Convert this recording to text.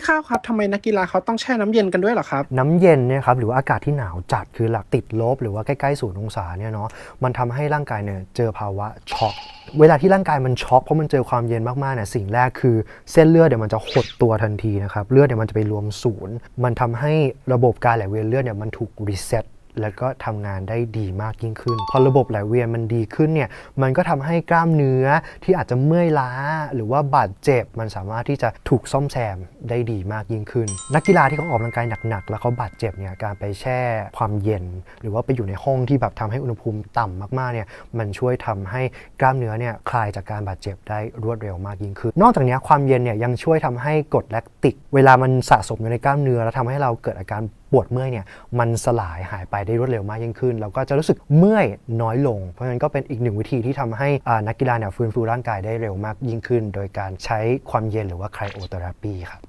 พี่ข้าวครับทำไมนักกีฬาเขาต้องแช่น้ำเย็นกันด้วยหรอครับ น้ำเย็นเนี่ยครับหรือว่าอากาศที่หนาวจัดคือหลักติดลบ หรือว่าใกล้ๆศูนย์องศาเนี่ยเนาะมันทำให้ร่างกายเนี่ยเจอภาวะช็อกเวลาที่ร่างกายมันช็อกเพราะมันเจอความเย็นมากๆเนี่ยสิ่งแรกคือเส้นเลือดเดี๋ยวมันจะหดตัวทันทีนะครับเลือดเดี๋ยวมันจะไปรวมศูนย์ มันทำให้ระบบการไหลเวียนเลือดเนี่ยมันถูกรีเซ็ต แล้วก็ทำงานได้ดีมากยิ่งขึ้น พอระบบไหลเวียนมันดีขึ้นเนี่ย มันก็ทำให้กล้ามเนื้อที่อาจจะเมื่อยล้า หรือว่าบาดเจ็บ มันสามารถที่จะถูกซ่อมแซมได้ดีมากยิ่งขึ้น นักกีฬาที่เขาออกกำลังกายหนักๆ แล้วเขาบาดเจ็บเนี่ย การไปแช่ความเย็น หรือว่าไปอยู่ในห้องที่แบบทำให้อุณหภูมิต่ำมากๆ เนี่ย มันช่วยทำให้กล้ามเนื้อเนี่ยคลายจากการบาดเจ็บได้รวดเร็วมากยิ่งขึ้น นอกจากนี้ความเย็นเนี่ยยังช่วยทำให้กรดแลคติก เวลามันสะสมอยู่ในกล้ามเนื้อแล้วทำให้เราเกิดอาการ ปวดเมื่อยเนี่ยมันสลายหายไปได้รวดเร็วมากยิ่งขึ้น แล้วก็จะรู้สึกเมื่อยน้อยลง เพราะฉะนั้นก็เป็นอีกหนึ่งวิธีที่ทำให้นักกีฬาเนี่ยฟื้นฟูร่างกายได้เร็วมากยิ่งขึ้น โดยการใช้ความเย็นหรือว่าไคลโอเทอราปีครับ